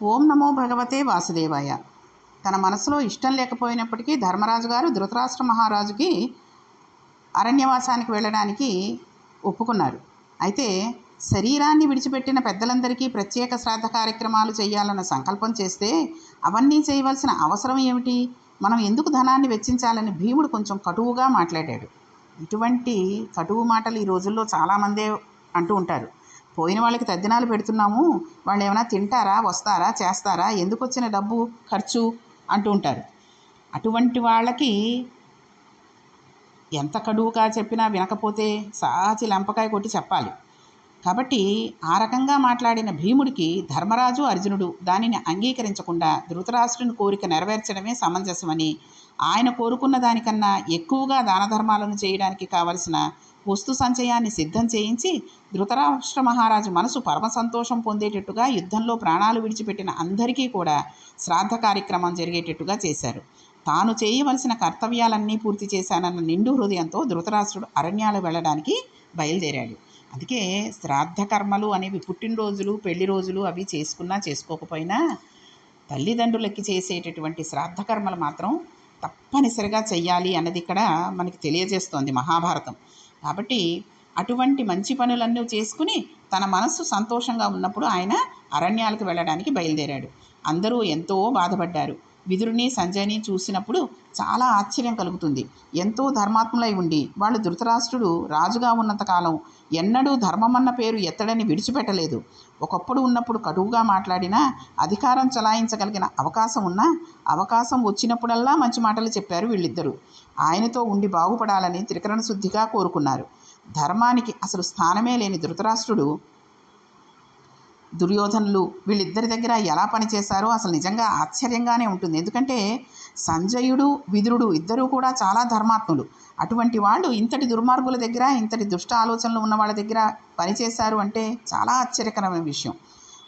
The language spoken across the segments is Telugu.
ఓం నమో భగవతే వాసుదేవాయ. తన మనసులో ఇష్టం లేకపోయినప్పటికీ ధర్మరాజు గారు ధృతరాష్ట్ర మహారాజుకి అరణ్యవాసానికి వెళ్ళడానికి ఒప్పుకున్నారు. అయితే శరీరాన్ని విడిచిపెట్టిన పెద్దలందరికీ ప్రత్యేక శ్రాద్ధ కార్యక్రమాలు చేయాలన్న సంకల్పం చేస్తే అవన్నీ చేయవలసిన అవసరం ఏమిటి? మనం ఎందుకు ధనాన్ని వెచ్చించాలని భీముడు కొంచెం కటువుగా మాట్లాడాడు. ఇటువంటి కటువు మాటలు ఈ రోజుల్లో చాలామందే అంటూ ఉంటారు. పోయిన వాళ్ళకి తద్దినాలు పెడుతున్నాము. వాళ్ళు ఏమైనా తింటారా? వస్తారా? చేస్తారా? ఎందుకు వచ్చిన డబ్బు? ఖర్చు? అంటూ ఉంటారు. అటువంటి వాళ్ళకి ఎంత కడువుగా చెప్పినా వినకపోతే సాచి లంపకాయ కొట్టి చెప్పాలి. కాబట్టి ఆ రకంగా మాట్లాడిన భీముడికి ధర్మరాజు అర్జునుడు దానిని అంగీకరించకుండా ధృతరాష్ట్రుని కోరిక నెరవేర్చడమే సమంజసమని ఆయన కోరుకున్న దానికన్నా ఎక్కువగా దాన ధర్మాలను చేయడానికి కావలసిన వస్తు సంచయాన్ని సిద్ధం చేయించి ధృతరాష్ట్ర మహారాజు మనసు పరమ సంతోషం పొందేటట్టుగా యుద్ధంలో ప్రాణాలు విడిచిపెట్టిన అందరికీ కూడా శ్రాద్ధ కార్యక్రమం జరిగేటట్టుగా చేశారు. తాను చేయవలసిన కర్తవ్యాలన్నీ పూర్తి చేశానన్న నిండు హృదయంతో ధృతరాష్ట్రుడు అరణ్యాలు వెళ్ళడానికి బయలుదేరాడు. అందుకే శ్రాద్ధ కర్మలు అనేవి పుట్టినరోజులు పెళ్ళి రోజులు అవి చేసుకున్నా చేసుకోకపోయినా తల్లిదండ్రులకి చేసేటటువంటి శ్రాద్ధ కర్మలు మాత్రం తప్పనిసరిగా చెయ్యాలి అన్నది ఇక్కడ మనకి తెలియజేస్తోంది మహాభారతం. కాబట్టి అటువంటి మంచి పనులన్నీ చేసుకుని తన మనస్సు సంతోషంగా ఉన్నప్పుడు ఆయన అరణ్యాలకు వెళ్ళడానికి బయలుదేరాడు. అందరూ ఎంతో బాధపడ్డారు. విదురుని సంజయ్ని చూసినప్పుడు చాలా ఆశ్చర్యం కలుగుతుంది. ఎంతో ధర్మాత్ములై ఉండి వాళ్ళు ధృతరాష్ట్రుడు రాజుగా ఉన్నంతకాలం ఎన్నడూ ధర్మమన్న పేరు ఎత్తడని విడిచిపెట్టలేదు. ఒకప్పుడు ఉన్నప్పుడు కటువుగా మాట్లాడినా అధికారం చలాయించగలిగిన అవకాశం ఉన్నా అవకాశం వచ్చినప్పుడల్లా మంచి మాటలు చెప్పారు వీళ్ళిద్దరూ. ఆయనతో ఉండి బాగుపడాలని త్రికరణ శుద్ధిగా కోరుకున్నారు. ధర్మానికి అసలు స్థానమే లేని ధృతరాష్ట్రుడు దుర్యోధనులు వీళ్ళిద్దరి దగ్గర ఎలా పనిచేశారో అసలు నిజంగా ఆశ్చర్యంగానే ఉంటుంది. ఎందుకంటే సంజయుడు విదురుడు ఇద్దరూ కూడా చాలా ధర్మాత్ములు. అటువంటి వాళ్ళు ఇంతటి దుర్మార్గుల దగ్గర ఇంతటి దుష్ట ఆలోచనలు ఉన్న వాళ్ళ దగ్గర పనిచేశారు అంటే చాలా ఆశ్చర్యకరమైన విషయం.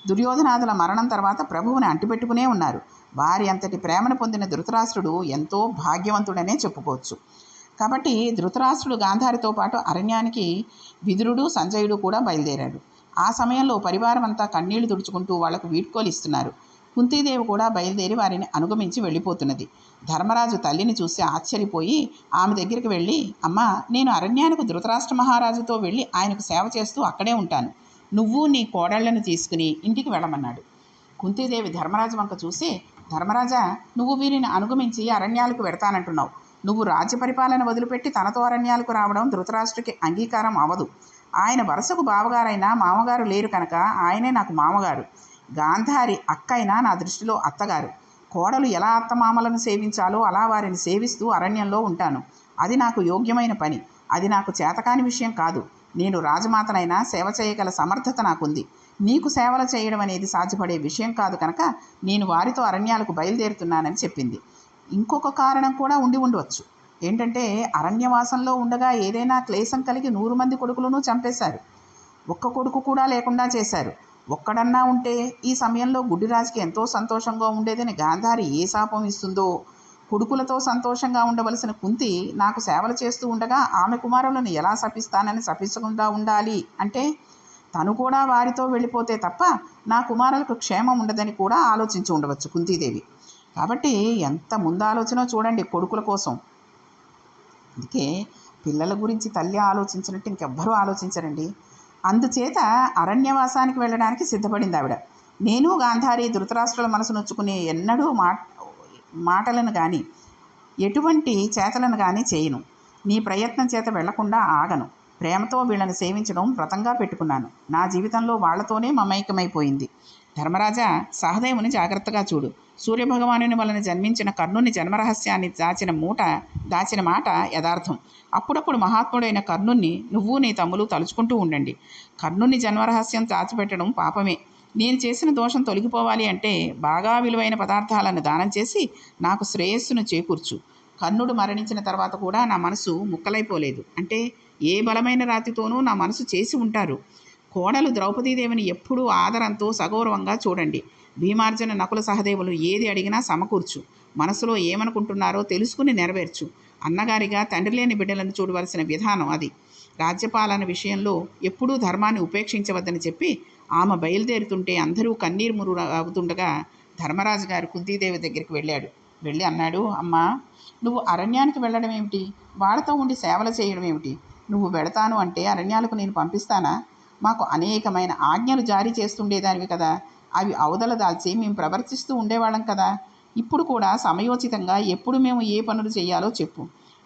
దుర్యోధనాదుల మరణం తర్వాత ప్రభువుని అంటిపెట్టుకునే ఉన్నారు. వారి అంతటి ప్రేమను పొందిన ధృతరాష్ట్రుడు ఎంతో భాగ్యవంతుడనే చెప్పుకోవచ్చు. కాబట్టి ధృతరాష్ట్రుడు గాంధారితో పాటు అరణ్యానికి విదురుడు సంజయుడు కూడా బయలుదేరాడు ఆ సమయంలో పరివారం అంతా కన్నీళ్ళు తుడుచుకుంటూ వాళ్ళకు వీడ్కోలు ఇస్తున్నారు. కుంతీదేవి కూడా బయలుదేరి వారిని అనుగమించి వెళ్ళిపోతున్నది. ధర్మరాజు తల్లిని చూసి ఆశ్చర్యపోయి ఆమె దగ్గరికి వెళ్ళి అమ్మా నేను అరణ్యానికి ధృతరాష్ట్ర మహారాజుతో వెళ్ళి ఆయనకు సేవ చేస్తూ అక్కడే ఉంటాను. నువ్వు నీ కోడళ్ళను తీసుకుని ఇంటికి వెళ్ళమన్నాడు. కుంతీదేవి ధర్మరాజు వంక చూసి ధర్మరాజా నువ్వు వీరిని అనుగమించి అరణ్యాలకు వెడతానంటున్నావు. నువ్వు రాజ్య పరిపాలన వదిలిపెట్టి తనతో అరణ్యాలకు రావడం ధృతరాష్ట్రకి అంగీకారం అవదు. ఆయన వరుసకు బావగారైనా మామగారు లేరు కనుక ఆయనే నాకు మామగారు. గాంధారి అక్కైనా నా దృష్టిలో అత్తగారు. కోడలు ఎలా అత్తమామలను సేవించాలో అలా వారిని సేవిస్తూ అరణ్యంలో ఉంటాను. అది నాకు యోగ్యమైన పని. అది నాకు చేతకాని విషయం కాదు. నేను రాజమాతనైనా సేవ చేయగల సమర్థత నాకుంది. నీకు సేవలు చేయడం అనేది సాధ్యపడే విషయం కాదు కనుక నేను వారితో అరణ్యాలకు బయలుదేరుతున్నానని చెప్పింది. ఇంకొక కారణం కూడా ఉండి ఉండవచ్చు. ఏంటంటే అరణ్యవాసంలో ఉండగా ఏదైనా క్లేశం కలిగి నూరు మంది కొడుకులను చంపేశారు. ఒక్క కొడుకు కూడా లేకుండా చేశారు. ఒక్కడన్నా ఉంటే ఈ సమయంలో గుడ్డిరాజుకి ఎంతో సంతోషంగా ఉండేదని గాంధారి ఏ శాపం ఇస్తుందో కొడుకులతో సంతోషంగా ఉండవలసిన కుంతి నాకు సేవలు చేస్తూ ఉండగా ఆమె కుమారులను ఎలా శపిస్తానని శపించకుండా ఉండాలి అంటే తను కూడా వారితో వెళ్ళిపోతే తప్ప నా కుమారులకు క్షేమం ఉండదని కూడా ఆలోచించి ఉండవచ్చు కుంతీదేవి. కాబట్టి ఎంత ముందాలోచనో చూడండి కొడుకుల కోసం. అందుకే పిల్లల గురించి తల్లి ఆలోచించినట్టు ఇంకెవ్వరూ ఆలోచించరండి. అందుచేత అరణ్యవాసానికి వెళ్ళడానికి సిద్ధపడింది ఆవిడ. నేను గాంధారి ధృతరాష్ట్రుల మనసు నొచ్చుకునే ఎన్నడూ మాట మాటలను కానీ ఎటువంటి చేతలను కానీ చేయను. నీ ప్రయత్నం చేత వెళ్ళకుండా ఆగను. ప్రేమతో వీళ్ళని సేవించడం వ్రతంగా పెట్టుకున్నాను. నా జీవితంలో వాళ్ళతోనే మమైకమైపోయింది. ధర్మరాజా సహదేవుని జాగ్రత్తగా చూడు. సూర్యభగవానుని వలన జన్మించిన కర్ణుని జన్మరహస్యాన్ని దాచిన మూట దాచిన మాట యథార్థం. అప్పుడప్పుడు మహాత్ముడైన కర్ణుణ్ణి నువ్వు నీ తమ్ములు తలుచుకుంటూ ఉండండి. కర్ణుని జన్మరహస్యం దాచిపెట్టడం పాపమే. నేను చేసిన దోషం తొలగిపోవాలి అంటే బాగా విలువైన పదార్థాలను దానం చేసి నాకు శ్రేయస్సును చేకూర్చు. కర్ణుడు మరణించిన తర్వాత కూడా నా మనసు ముక్కలైపోలేదు. అంటే ఏ బలమైన రాతితోనూ నా మనసు చేసి ఉంటారు. కోడలు ద్రౌపదీదేవిని ఎప్పుడూ ఆదరంతో సగౌరవంగా చూడండి. భీమార్జున నకుల సహదేవులు ఏది అడిగినా సమకూర్చు. మనసులో ఏమనుకుంటున్నారో తెలుసుకుని నెరవేర్చు. అన్నగారిగా తండ్రి లేని బిడ్డలను చూడవలసిన విధానం అది. రాజ్యపాలన విషయంలో ఎప్పుడూ ధర్మాన్ని ఉపేక్షించవద్దని చెప్పి ఆమె బయలుదేరుతుంటే అందరూ కన్నీరు మురు అవుతుండగా ధర్మరాజు గారు కుంతీదేవి దగ్గరికి వెళ్ళాడు. వెళ్ళి అన్నాడు అమ్మా నువ్వు అరణ్యానికి వెళ్ళడం ఏమిటి? వాళ్ళతో ఉండి సేవలు చేయడం ఏమిటి? నువ్వు వెళతాను అంటే అరణ్యాలకు నేను పంపిస్తానా? మాకు అనేకమైన ఆజ్ఞలు జారీ చేస్తుండేదానివి కదా. అవి అవదల దాల్చి మేము ప్రవర్తిస్తూ ఉండేవాళ్ళం కదా. ఇప్పుడు కూడా సమయోచితంగా ఎప్పుడు మేము ఏ పనులు చేయాలో చెప్పు.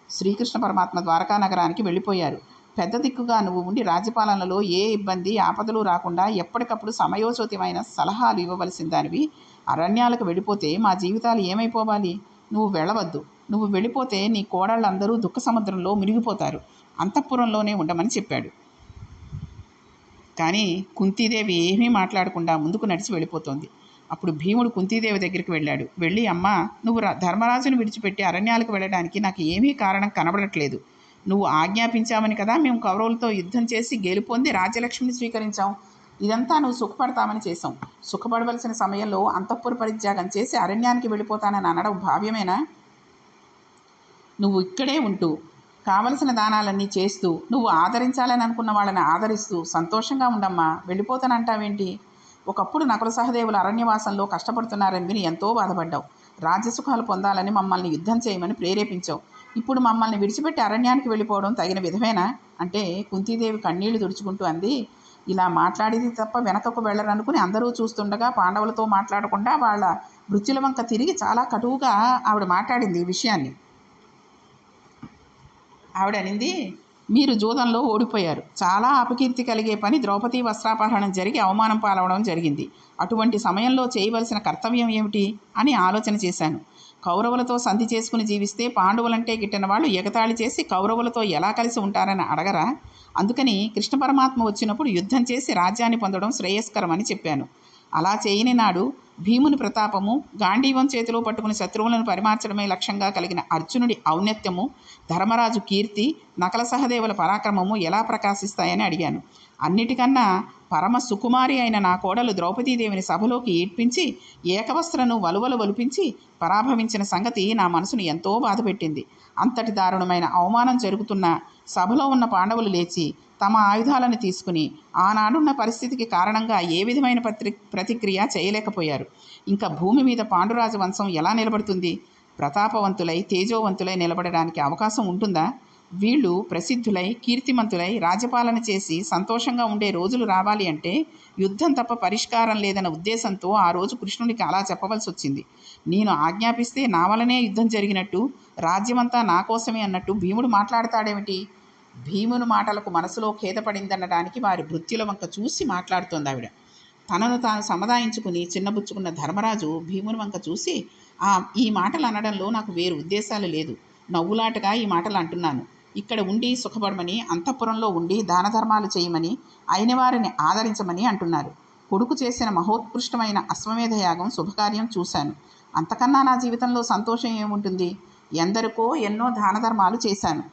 శ్రీకృష్ణ పరమాత్మ ద్వారకా నగరానికి వెళ్ళిపోయారు. పెద్ద దిక్కుగా నువ్వు ఉండి రాజ్యపాలనలో ఏ ఇబ్బంది ఆపదలు రాకుండా ఎప్పటికప్పుడు సమయోచితమైన సలహాలు ఇవ్వవలసిన దానివి అరణ్యాలకు వెళ్ళిపోతే మా జీవితాలు ఏమైపోవాలి? నువ్వు వెళ్ళవద్దు. నువ్వు వెళ్ళిపోతే నీ కోడళ్ళందరూ దుఃఖ సముద్రంలో మునిగిపోతారు. అంతఃపురంలోనే ఉండమని చెప్పాడు. కానీ కుంతీదేవి ఏమీ మాట్లాడకుండా ముందుకు నడిచి వెళ్ళిపోతోంది. అప్పుడు భీముడు కుంతీదేవి దగ్గరికి వెళ్ళాడు. వెళ్ళి అమ్మ నువ్వు ధర్మరాజును విడిచిపెట్టి అరణ్యాలకు వెళ్ళడానికి నాకు ఏమీ కారణం కనబడట్లేదు. నువ్వు ఆజ్ఞాపించామని కదా మేము కౌరవులతో యుద్ధం చేసి గెలుపొంది రాజ్యలక్ష్మిని స్వీకరించాం. ఇదంతా నువ్వు సుఖపడతామని చేశాం. సుఖపడవలసిన సమయంలో అంతఃపుర పరిత్యాగం చేసి అరణ్యానికి వెళ్ళిపోతానని అనడం భావ్యమేనా? నువ్వు ఇక్కడే ఉంటూ కావలసిన దానాలన్నీ చేస్తూ నువ్వు ఆదరించాలని అనుకున్న వాళ్ళని ఆదరిస్తూ సంతోషంగా ఉండమ్మా వెళ్ళిపోతానంటావేంటి? ఒకప్పుడు నకుల సహదేవులు అరణ్యవాసంలో కష్టపడుతున్నారని విని ఎంతో బాధపడ్డావు. రాజ్యసుఖాలు పొందాలని మమ్మల్ని యుద్ధం చేయమని ప్రేరేపించావు. ఇప్పుడు మమ్మల్ని విడిచిపెట్టి అరణ్యానికి వెళ్ళిపోవడం తగిన విధమేనా? అంటే కుంతీదేవి కన్నీళ్ళు తుడుచుకుంటూ అంది. ఇలా మాట్లాడేది తప్ప వెనకకు వెళ్ళరనుకుని అందరూ చూస్తుండగా పాండవులతో మాట్లాడకుండా వాళ్ళ మృత్యుల వంక తిరిగి చాలా కటువుగా ఆవిడ మాట్లాడింది ఈ విషయాన్ని. ఆవిడ అనింది మీరు జూదంలో ఓడిపోయారు. చాలా అపకీర్తి కలిగే పని ద్రౌపది వస్త్రాపహరణం జరిగి అవమానం పాలవడం జరిగింది. అటువంటి సమయంలో చేయవలసిన కర్తవ్యం ఏమిటి? అని ఆలోచన చేశాను. కౌరవులతో సంధి చేసుకుని జీవిస్తే పాండవులంటే గిట్టిన వాళ్ళు ఎగతాళి చేసి కౌరవులతో ఎలా కలిసి ఉంటారని అడగరా? అందుకని కృష్ణ పరమాత్మ వచ్చినప్పుడు యుద్ధం చేసి రాజ్యాన్ని పొందడం శ్రేయస్కరమని చెప్పాను. అలా చేయని నాడు భీముని ప్రతాపము గాంధీవం చేతిలో పట్టుకుని శత్రువులను పరిమార్చడమే లక్ష్యంగా కలిగిన అర్జునుడి ఔన్నత్యము ధర్మరాజు కీర్తి నకల సహదేవుల పరాక్రమము ఎలా ప్రకాశిస్తాయని అడిగాను. అన్నిటికన్నా పరమ సుకుమారి అయిన నా కోడలు ద్రౌపదీదేవిని సభలోకి ఈడ్పించి ఏకవస్త్రను వలువలు వలిపించి పరాభవించిన సంగతి నా మనసును ఎంతో బాధపెట్టింది. అంతటి దారుణమైన అవమానం జరుగుతున్న సభలో ఉన్న పాండవులు లేచి తమ ఆయుధాలను తీసుకుని ఆనాడున్న పరిస్థితికి కారణంగా ఏ విధమైన పత్రి ప్రతిక్రియ చేయలేకపోయారు. ఇంకా భూమి మీద పాండురాజు వంశం ఎలా నిలబడుతుంది? ప్రతాపవంతులై తేజోవంతులై నిలబడడానికి అవకాశం ఉంటుందా? వీళ్ళు ప్రసిద్ధులై కీర్తిమంతులై రాజ్యపాలన చేసి సంతోషంగా ఉండే రోజులు రావాలి అంటే యుద్ధం తప్ప పరిష్కారం లేదన్న ఉద్దేశంతో ఆ రోజు కృష్ణుడికి అలా చెప్పవలసి వచ్చింది. నేను ఆజ్ఞాపిస్తే నా వలనే యుద్ధం జరిగినట్టు రాజ్యమంతా నా కోసమే అన్నట్టు భీముడు మాట్లాడతాడేమిటి? భీముని మాటలకు మనసులో ఖేదపడిందనడానికి వారి భృత్యుల వంక చూసి మాట్లాడుతోంది ఆవిడ. తనను తాను సముదాయించుకుని చిన్నబుచ్చుకున్న ధర్మరాజు భీముని వంక చూసి ఆ ఈ మాటలు అనడంలో నాకు వేరు ఉద్దేశాలు లేదు. నవ్వులాటగా ఈ మాటలు అంటున్నాను. ఇక్కడ ఉండి సుఖపడమని అంతఃపురంలో ఉండి దాన ధర్మాలు చేయమని అయిన వారిని ఆదరించమని అంటున్నారు. కొడుకు చేసిన మహోత్కృష్టమైన అశ్వమేధ యాగం శుభకార్యం చూశాను. అంతకన్నా నా జీవితంలో సంతోషం ఏముంటుంది? ఎందరికో ఎన్నో దాన ధర్మాలు చేశాను.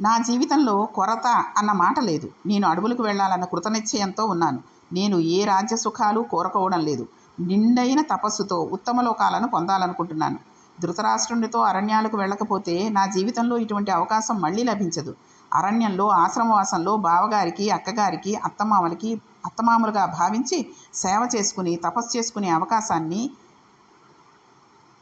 నా జీవితంలో కొరత అన్న మాట లేదు. నేను అడవులకు వెళ్ళాలన్న కృతనిశ్చయంతో ఉన్నాను. నేను ఏ రాజ్య సుఖాలు కోరుకోవడం లేదు. నిండైన తపస్సుతో ఉత్తమ లోకాలను పొందాలనుకుంటున్నాను. ధృతరాష్ట్రునితో అరణ్యాలకు వెళ్ళకపోతే నా జీవితంలో ఇటువంటి అవకాశం మళ్ళీ లభించదు. అరణ్యంలో ఆశ్రమవాసంలో బావగారికి అక్కగారికి అత్తమామలకి అత్తమామలుగా భావించి సేవ చేసుకుని తపస్సు చేసుకునే అవకాశాన్ని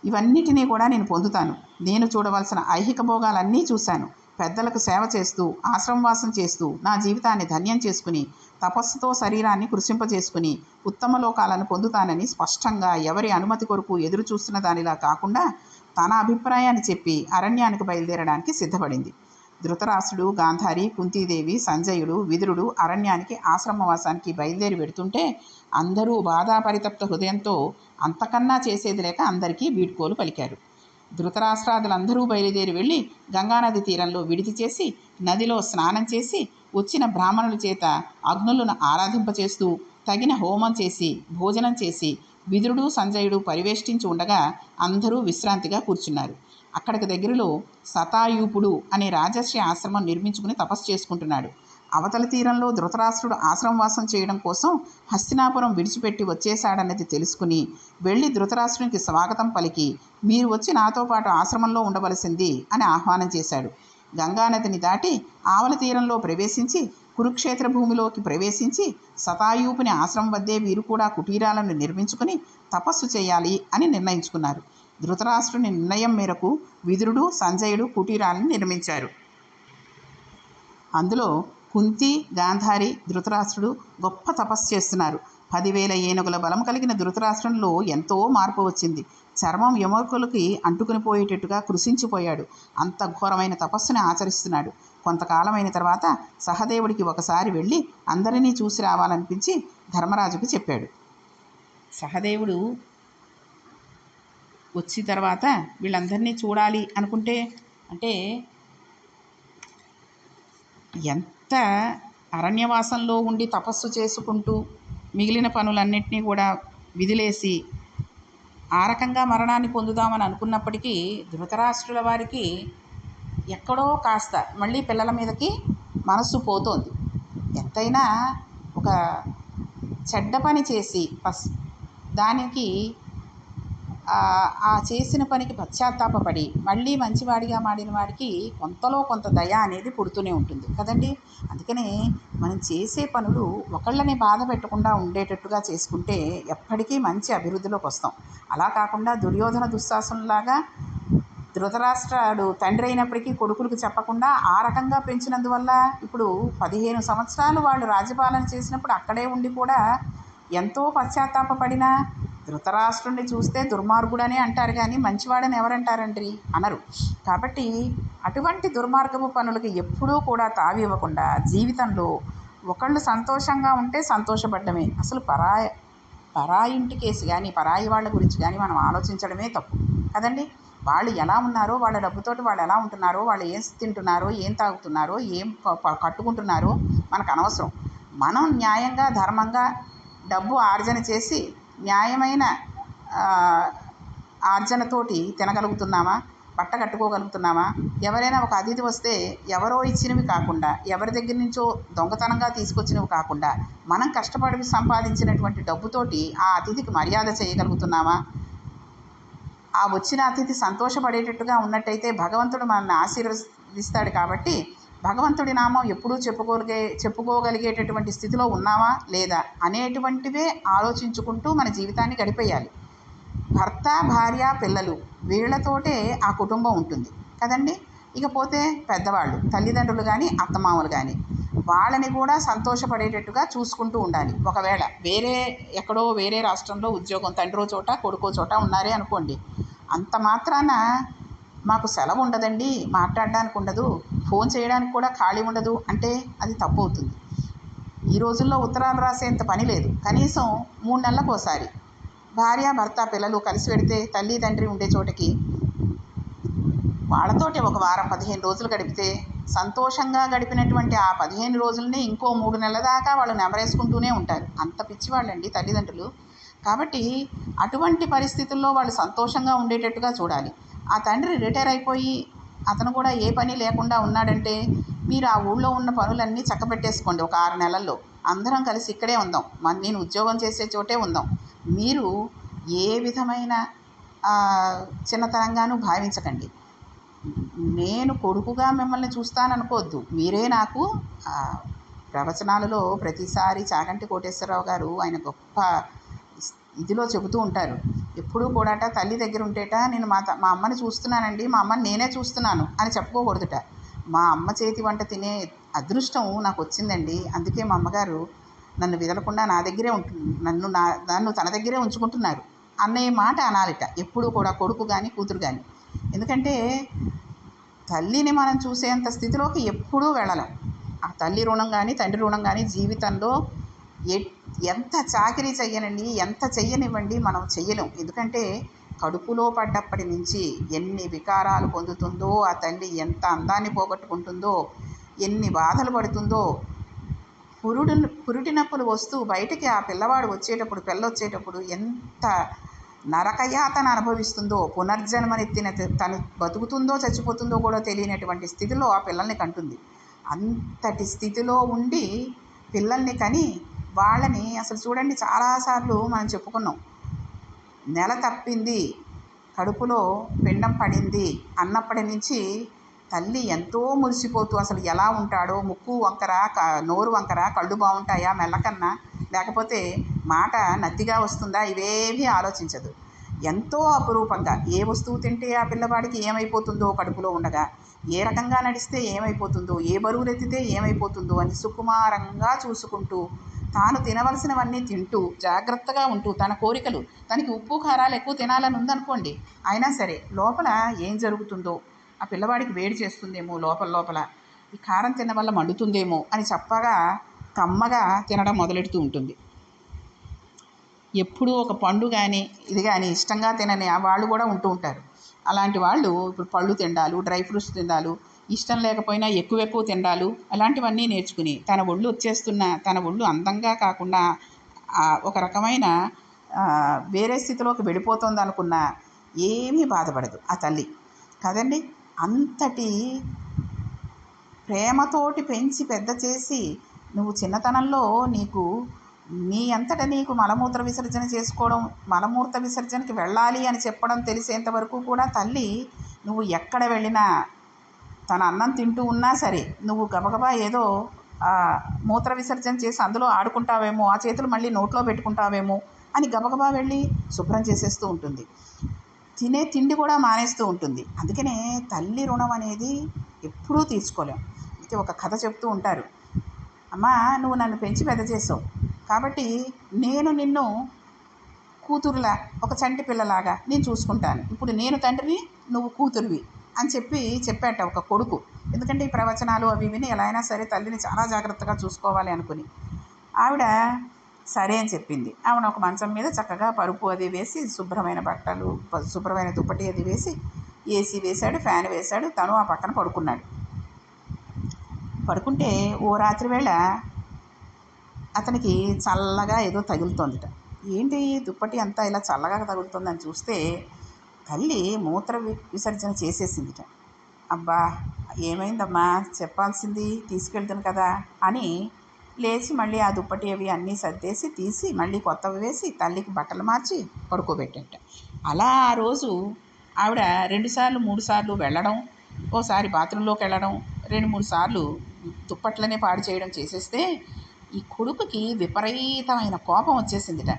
ఇవన్నిటినీ కూడా నేను పొందుతాను. నేను చూడవలసిన ఐహిక భోగాలన్నీ చూశాను. పెద్దలకు సేవ చేస్తూ ఆశ్రమవాసం చేస్తూ నా జీవితాన్ని ధన్యం చేసుకుని తపస్సుతో శరీరాన్ని కృషింపజేసుకుని ఉత్తమ లోకాలను పొందుతానని స్పష్టంగా ఎవరి అనుమతి కొరకు ఎదురు చూస్తున్న దానిలా కాకుండా తన అభిప్రాయాన్ని చెప్పి అరణ్యానికి బయలుదేరడానికి సిద్ధపడింది. ధృతరాష్ట్రుడు గాంధారి కుంతీదేవి సంజయుడు విదురుడు అరణ్యానికి ఆశ్రమవాసానికి బయలుదేరి పెడుతుంటే అందరూ బాధాపరితప్త హృదయంతో అంతకన్నా చేసేది లేక అందరికీ వీడ్కోలు పలికారు. ధృతరాష్ట్రాదులందరూ బయలుదేరి వెళ్ళి గంగానది తీరంలో విడిది చేసి నదిలో స్నానం చేసి వచ్చిన బ్రాహ్మణుల చేత అగ్నులను ఆరాధింపచేస్తూ తగిన హోమం చేసి భోజనం చేసి విదురుడు సంజయుడు పరివేష్టించి ఉండగా అందరూ విశ్రాంతిగా కూర్చున్నారు. అక్కడికి దగ్గరలో శతాయూపుడు అనే రాజర్షి ఆశ్రమం నిర్మించుకుని తపస్సు చేసుకుంటున్నాడు. అవతల తీరంలో ధృతరాష్ట్రుడు ఆశ్రమవాసం చేయడం కోసం హస్తినాపురం విడిచిపెట్టి వచ్చేశాడన్నది తెలుసుకుని వెళ్ళి ధృతరాష్ట్రునికి స్వాగతం పలికి మీరు వచ్చి నాతో పాటు ఆశ్రమంలో ఉండవలసింది అని ఆహ్వానం చేశాడు. గంగానదిని దాటి ఆవల తీరంలో ప్రవేశించి కురుక్షేత్ర భూమిలోకి ప్రవేశించి శతాయూపుని ఆశ్రమం వద్దే వీరు కూడా కుటీరాలను నిర్మించుకుని తపస్సు చేయాలి అని నిర్ణయించుకున్నారు. ధృతరాష్ట్రుని నిర్ణయం మేరకు విదురుడు సంజయుడు కుటీరాలను నిర్మించారు. అందులో కుంతి గాంధారి ధృతరాష్ట్రుడు గొప్ప తపస్సు చేస్తున్నారు. పదివేల ఏనుగుల బలం కలిగిన ధృతరాష్ట్రంలో ఎంతో మార్పు వచ్చింది. చర్మం ఎముకలకి అంటుకుని పోయేటట్టుగా కృషించిపోయాడు అంత ఘోరమైన తపస్సుని ఆచరిస్తున్నాడు. కొంతకాలమైన తర్వాత సహదేవుడికి ఒకసారి వెళ్ళి అందరినీ చూసి రావాలనిపించి ధర్మరాజుకు చెప్పాడు. సహదేవుడు వచ్చిన తర్వాత వీళ్ళందరినీ చూడాలి అనుకుంటే అంటే ఎంత అరణ్యవాసంలో ఉండి తపస్సు చేసుకుంటూ మిగిలిన పనులన్నింటినీ కూడా విదిలేసి ఆ రకంగా మరణాన్ని పొందుదామని అనుకున్నప్పటికీ ధృతరాష్ట్రుల వారికి ఎక్కడో కాస్త మళ్ళీ పిల్లల మీదకి మనస్సు పోతోంది. ఎంతైనా ఒక చెడ్డ పని చేసి పస్ దానికి ఆ చేసిన పనికి పశ్చాత్తాపపడి మళ్ళీ మంచివాడిగా మాడిన వాడికి కొంతలో కొంత దయ అనేది పుడుతూనే ఉంటుంది. కదండి? అందుకనే మనం చేసే పనులు ఒకళ్ళని బాధ పెట్టకుండా ఉండేటట్టుగా చేసుకుంటే ఎప్పటికీ మంచి అభివృద్ధిలోకి వస్తాం. అలా కాకుండా దుర్యోధన దుశ్శాసనలాగా ధృతరాష్ట్రాడు తండ్రి అయినప్పటికీ కొడుకులకు చెప్పకుండా ఆ రకంగా పెంచినందువల్ల ఇప్పుడు పదిహేను సంవత్సరాలు వాళ్ళు రాజ్యపాలన చేసినప్పుడు అక్కడే ఉండి కూడా ఎంతో పశ్చాత్తాపపడినా ధృతరాష్ట్రుడిని చూస్తే దుర్మార్గుడనే అంటారు కానీ మంచివాడని ఎవరంటారండి అనరు. కాబట్టి అటువంటి దుర్మార్గపు పనులకి ఎప్పుడూ కూడా తావి ఇవ్వకుండా జీవితంలో ఒకళ్ళు సంతోషంగా ఉంటే సంతోషపడ్డమే. అసలు పరాయ పరాయి ఇంటి కేసు కానీ పరాయి వాళ్ళ గురించి కానీ మనం ఆలోచించడమే తప్పు. కదండి? వాళ్ళు ఎలా ఉన్నారో వాళ్ళ డబ్బుతోటి వాళ్ళు ఎలా ఉంటున్నారో వాళ్ళు ఏం తింటున్నారో ఏం తాగుతున్నారో ఏం కట్టుకుంటున్నారో మనకు అనవసరం. మనం న్యాయంగా ధర్మంగా డబ్బు ఆర్జన చేసి న్యాయమైన ఆర్జనతోటి తినగలుగుతున్నామా? బట్ట కట్టుకోగలుగుతున్నామా? ఎవరైనా ఒక అతిథి వస్తే ఎవరో ఇచ్చినవి కాకుండా ఎవరి దగ్గర నుంచో దొంగతనంగా తీసుకొచ్చినవి కాకుండా మనం కష్టపడి సంపాదించినటువంటి డబ్బుతోటి ఆ అతిథికి మర్యాద చేయగలుగుతున్నామా? ఆ వచ్చిన అతిథి సంతోషపడేటట్టుగా ఉన్నట్టయితే భగవంతుడు మనల్ని ఆశీర్వదిస్తాడు కాబట్టి భగవంతుడి నామం ఎప్పుడూ చెప్పుకోగలిగే చెప్పుకోగలిగేటటువంటి స్థితిలో ఉన్నామా లేదా అనేటువంటివే ఆలోచించుకుంటూ మన జీవితాన్ని గడిపేయాలి. భర్త భార్య పిల్లలు వీళ్ళతోటే ఆ కుటుంబం ఉంటుంది. కదండి? ఇకపోతే పెద్దవాళ్ళు తల్లిదండ్రులు కానీ అత్తమామలు కానీ వాళ్ళని కూడా సంతోషపడేటట్టుగా చూసుకుంటూ ఉండాలి. ఒకవేళ వేరే ఎక్కడో వేరే రాష్ట్రంలో ఉద్యోగం తండ్రో చోట కొడుకో చోట ఉన్నారే అనుకోండి అంత మాత్రాన మాకు సెలవు ఉండదండి మాట్లాడడానికి ఉండదు ఫోన్ చేయడానికి కూడా ఖాళీ ఉండదు అంటే అది తప్పు అవుతుంది. ఈ రోజుల్లో ఉత్తరాలు రాసేంత పని లేదు. కనీసం మూడు నెలలకు ఒకసారి భార్య భర్త పిల్లలు కలిసి పెడితే తల్లి తండ్రి ఉండే చోటకి వాళ్ళతోటి ఒక వారం పదిహేను రోజులు గడిపితే సంతోషంగా గడిపినటువంటి ఆ పదిహేను రోజుల్ని ఇంకో మూడు నెలల దాకా వాళ్ళు నెమరేసుకుంటూనే ఉంటారు. అంత పిచ్చివాళ్ళండి తల్లిదండ్రులు. కాబట్టి అటువంటి పరిస్థితుల్లో వాళ్ళు సంతోషంగా ఉండేటట్టుగా చూడాలి. ఆ తండ్రి రిటైర్ అయిపోయి అతను కూడా ఏ పని లేకుండా ఉన్నాడంటే మీరు ఆ ఊళ్ళో ఉన్న పనులన్నీ చక్కబెట్టేసుకోండి ఒక ఆరు నెలల్లో. అందరం కలిసి ఇక్కడే ఉందాం. మన నేను ఉద్యోగం చేసే చోటే ఉందాం. మీరు ఏ విధమైన చిన్నతనంగానూ భావించకండి. నేను కొడుకుగా మిమ్మల్ని చూస్తాననుకోవద్దు. మీరే నాకు ప్రవచనాలలో ప్రతిసారి చాగంటి కోటేశ్వరరావు గారు ఆయన గొప్ప ఇదిలో చెబుతూ ఉంటారు ఎప్పుడూ కూడాట తల్లి దగ్గర ఉంటేట నేను మా త- మా అమ్మని చూస్తున్నానండి మా అమ్మని నేనే చూస్తున్నాను అని చెప్పుకోకూడదుట మా అమ్మ చేతి వంట తినే అదృష్టం నాకు వచ్చిందండి అందుకే మా అమ్మగారు నన్ను విదలకుండా నా దగ్గరే ఉంటుంది నన్ను నా నన్ను తన దగ్గరే ఉంచుకుంటున్నారు. అన్నయ్య మాట అనాలిట ఎప్పుడూ కూడా కొడుకు కానీ కూతురు కానీ ఎందుకంటే తల్లిని మనం చూసేంత స్థితిలోకి ఎప్పుడూ వెళ్ళలేం. ఆ తల్లి రుణం కానీ తండ్రి రుణం కానీ జీవితంలో ఎ ఎంత చాకరీ చెయ్యనండి ఎంత చెయ్యనివ్వండి మనం చెయ్యలేం. ఎందుకంటే కడుపులో పడ్డప్పటి నుంచి ఎన్ని వికారాలు పొందుతుందో ఆ తల్లి ఎంత అందాన్ని పోగొట్టుకుంటుందో ఎన్ని బాధలు పడుతుందో పురుడు పురుటినప్పులు వస్తూ బయటికి ఆ పిల్లవాడు వచ్చేటప్పుడు పిల్ల వచ్చేటప్పుడు ఎంత నరకయాతన అనుభవిస్తుందో పునర్జన్మనెత్తిన తను బతుకుతుందో చచ్చిపోతుందో కూడా తెలియనటువంటి స్థితిలో ఆ పిల్లల్ని కంటుంది. అంతటి స్థితిలో ఉండి పిల్లల్ని కని వాళ్ళని అసలు చూడండి చాలాసార్లు మనం చెప్పుకున్నాం. నెల తప్పింది కడుపులో పిండం పడింది అన్నప్పటి నుంచి తల్లి ఎంతో మురిసిపోతూ అసలు ఎలా ఉంటాడో ముక్కు వంకర క నోరు వంకర కళ్ళు బాగుంటాయా మెల్లకన్నా లేకపోతే మాట నత్తిగా వస్తుందా ఇవేమీ ఆలోచించదు. ఎంతో అపురూపంగా ఏ వస్తువు తింటే ఆ పిల్లవాడికి ఏమైపోతుందో కడుపులో ఉండగా ఏ రకంగా నడిస్తే ఏమైపోతుందో ఏ బరువులెత్తితే ఏమైపోతుందో అని సుకుమారంగా చూసుకుంటూ తాను తినవలసినవన్నీ తింటూ జాగ్రత్తగా ఉంటూ తన కోరికలు తనకి ఉప్పు కారాలు ఎక్కువ తినాలని ఉందనుకోండి అయినా సరే లోపల ఏం జరుగుతుందో ఆ పిల్లవాడికి వేడి చేస్తుందేమో లోపల లోపల ఈ కారం తిన్న వల్ల మండుతుందేమో అని చెప్పగా కమ్మగా తినడం మొదలెడుతూ ఉంటుంది. ఎప్పుడూ ఒక పండు కానీ ఇది కానీ ఇష్టంగా తినని ఆ వాళ్ళు కూడా ఉంటూ ఉంటారు. అలాంటి వాళ్ళు ఇప్పుడు పళ్ళు తిండాలు డ్రై ఫ్రూట్స్ తిండాలు ఇష్టం లేకపోయినా ఎక్కువ ఎక్కువ తిండాలు అలాంటివన్నీ నేర్చుకుని తన ఒళ్ళు వచ్చేస్తున్న తన ఒళ్ళు అందంగా కాకుండా ఒక రకమైన వేరే స్థితిలోకి వెళ్ళిపోతుంది అనుకున్న ఏమీ బాధపడదు ఆ తల్లి. కదండి? అంతటి ప్రేమతోటి పెంచి పెద్ద చేసి నువ్వు చిన్నతనంలో నీకు నీ అంతట నీకు మలమూత్ర విసర్జన చేసుకోవడం మలమూత్ర విసర్జనకి వెళ్ళాలి అని చెప్పడం తెలిసేంత వరకు కూడా తల్లి నువ్వు ఎక్కడ వెళ్ళినా తన అన్నం తింటూ ఉన్నా సరే నువ్వు గబగబా ఏదో మూత్ర విసర్జన చేసి అందులో ఆడుకుంటావేమో ఆ చేతులు మళ్ళీ నోట్లో పెట్టుకుంటావేమో అని గబగబా వెళ్ళి శుభ్రం చేసేస్తూ ఉంటుంది. తినే తిండి కూడా మానేస్తూ ఉంటుంది. అందుకనే తల్లి రుణం అనేది ఎప్పుడూ తీర్చుకోలేం అయితే ఒక కథ చెప్తూ ఉంటారు. అమ్మా నువ్వు నన్ను పెంచి పెద్ద చేసావు. కాబట్టి నేను నిన్ను కూతురులా ఒక చంటి పిల్లలాగా నేను చూసుకుంటాను. ఇప్పుడు నేను తండ్రిని నువ్వు కూతురువి. అని చెప్పి చెప్పాట ఒక కొడుకు. ఎందుకంటే ఈ ప్రవచనాలు అవి విని ఎలా అయినా సరే తల్లిని చాలా జాగ్రత్తగా చూసుకోవాలి అనుకుని. ఆవిడ సరే అని చెప్పింది. ఆవిడ ఒక మంచం మీద చక్కగా పరుపు అది వేసి శుభ్రమైన బట్టలు శుభ్రమైన దుప్పటి అది వేసి ఏసీ వేశాడు ఫ్యాన్ వేశాడు తను ఆ పక్కన పడుకున్నాడు. పడుకుంటే ఓ రాత్రి వేళ అతనికి చల్లగా ఏదో తగులుతోందిట. ఏంటి దుప్పటి అంతా ఇలా చల్లగా తగులుతుందని చూస్తే తల్లి మూత్ర వి- విసర్జన చేసేసిందిట. అబ్బా ఏమైందమ్మా? చెప్పాల్సింది తీసుకెళ్తాను కదా అని లేచి మళ్ళీ ఆ దుప్పటి అవి అన్నీ సర్దేసి తీసి మళ్ళీ కొత్తవి వేసి తల్లికి బట్టలు మార్చి పడుకోబెట్టట. అలా ఆ రోజు ఆవిడ రెండుసార్లు మూడు సార్లు వెళ్ళడం ఓసారి బాత్రూంలోకి వెళ్ళడం రెండు మూడు సార్లు దుప్పట్లనే పాడు చేయడం చేసేస్తే ఈ కొడుకుకి విపరీతమైన కోపం వచ్చేసిందిట.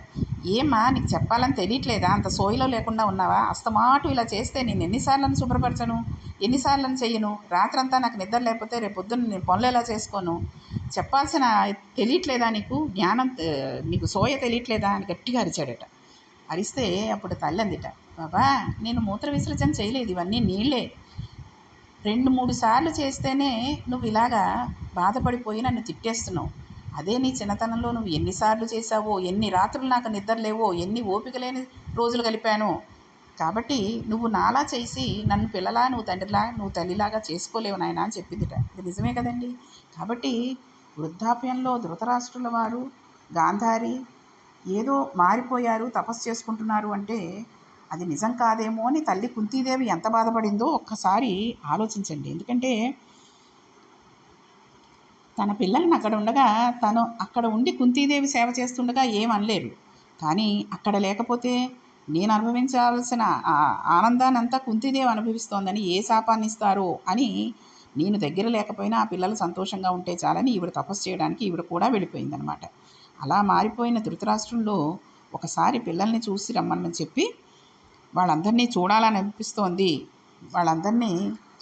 ఏమ్మా నీకు చెప్పాలని తెలియట్లేదా? అంత సోయిలో లేకుండా ఉన్నావా? అస్తమాటు ఇలా చేస్తే నేను ఎన్నిసార్లను శుభ్రపరచను? ఎన్నిసార్లను చెయ్యను? రాత్రంతా నాకు నిద్ర లేకపోతే రేపు పొద్దున్న నేను పనులు ఎలా చేసుకోను? చెప్పాల్సిన తెలియట్లేదా నీకు? జ్ఞానం నీకు సోయ తెలియట్లేదా? అని గట్టిగా అరిచాడట. అరిస్తే అప్పుడు తల్లి అందిట బాబా నేను మూత్ర విసర్జన చేయలేదు ఇవన్నీ నీళ్ళే. రెండు మూడు సార్లు చేస్తేనే నువ్వు ఇలాగా బాధపడిపోయి నన్ను తిట్టేస్తున్నావు. అదే నీ చిన్నతనంలో నువ్వు ఎన్నిసార్లు చేసావో ఎన్ని రాత్రులు నాకు నిద్రలేవో ఎన్ని ఓపిక లేని రోజులు గలిపానో కాబట్టి నువ్వు నాలా చేసి నన్ను పిల్లలా నువ్వు తండ్రిలా నువ్వు తల్లిలాగా చేసుకోలేవు నాయన అని చెప్పిందిట. ఇది నిజమే కదండి. కాబట్టి వృద్ధాప్యంలో ధృతరాష్ట్రుల వారు గాంధారి ఏదో మారిపోయారు తపస్సు చేసుకుంటున్నారు అంటే అది నిజం కాదేమో అని తల్లి కుంతీదేవి ఎంత బాధపడిందో ఒక్కసారి ఆలోచించండి. ఎందుకంటే తన పిల్లల్ని అక్కడ ఉండగా తను అక్కడ ఉండి కుంతీదేవి సేవ చేస్తుండగా ఏం అనలేరు కానీ అక్కడ లేకపోతే నేను అనుభవించాల్సిన ఆ ఆనందాన్ని అంతా కుంతీదేవి అనుభవిస్తోందని ఏ శాపాన్ని ఇస్తారో అని నేను దగ్గర లేకపోయినా ఆ పిల్లలు సంతోషంగా ఉంటే చాలని ఈవిడ తపస్సు చేయడానికి ఈవిడ కూడా వెళ్ళిపోయిందనమాట. అలా మారిపోయిన ధృతరాష్ట్రంలో ఒకసారి పిల్లల్ని చూసి రమ్మని చెప్పి వాళ్ళందరినీ చూడాలని అనిపిస్తోంది. వాళ్ళందరినీ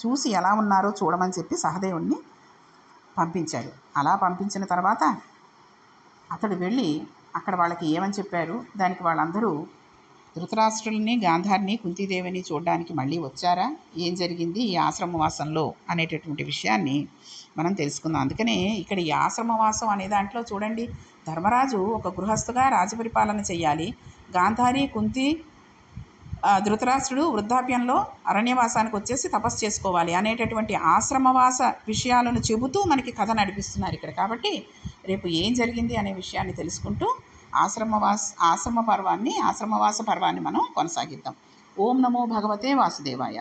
చూసి ఎలా ఉన్నారో చూడమని చెప్పి సహదేవుణ్ణి పంపించాడు. అలా పంపించిన తర్వాత అతడు వెళ్ళి అక్కడ వాళ్ళకి ఏమని చెప్పారు? దానికి వాళ్ళందరూ ధృతరాష్ట్రుల్ని గాంధారిని కుంతీదేవిని చూడడానికి మళ్ళీ వచ్చారా? ఏం జరిగింది ఈ ఆశ్రమవాసంలో అనేటటువంటి విషయాన్ని మనం తెలుసుకుందాం. అందుకనే ఇక్కడ ఈ ఆశ్రమవాసం అనే దాంట్లో చూడండి ధర్మరాజు ఒక గృహస్థుగా రాజపరిపాలన చేయాలి గాంధారి కుంతి ధృతరాష్ట్రుడు వృద్ధాప్యంలో అరణ్యవాసానికి వచ్చేసి తపస్సు చేసుకోవాలి అనేటటువంటి ఆశ్రమవాస విషయాలను చెబుతూ మనకి కథ నడిపిస్తున్నారు ఇక్కడ. కాబట్టి రేపు ఏం జరిగింది అనే విషయాన్ని తెలుసుకుంటూ ఆశ్రమవాస ఆశ్రమ పర్వాన్ని ఆశ్రమవాస పర్వాన్ని మనం కొనసాగిద్దాం. ఓం నమో భగవతే వాసుదేవాయ.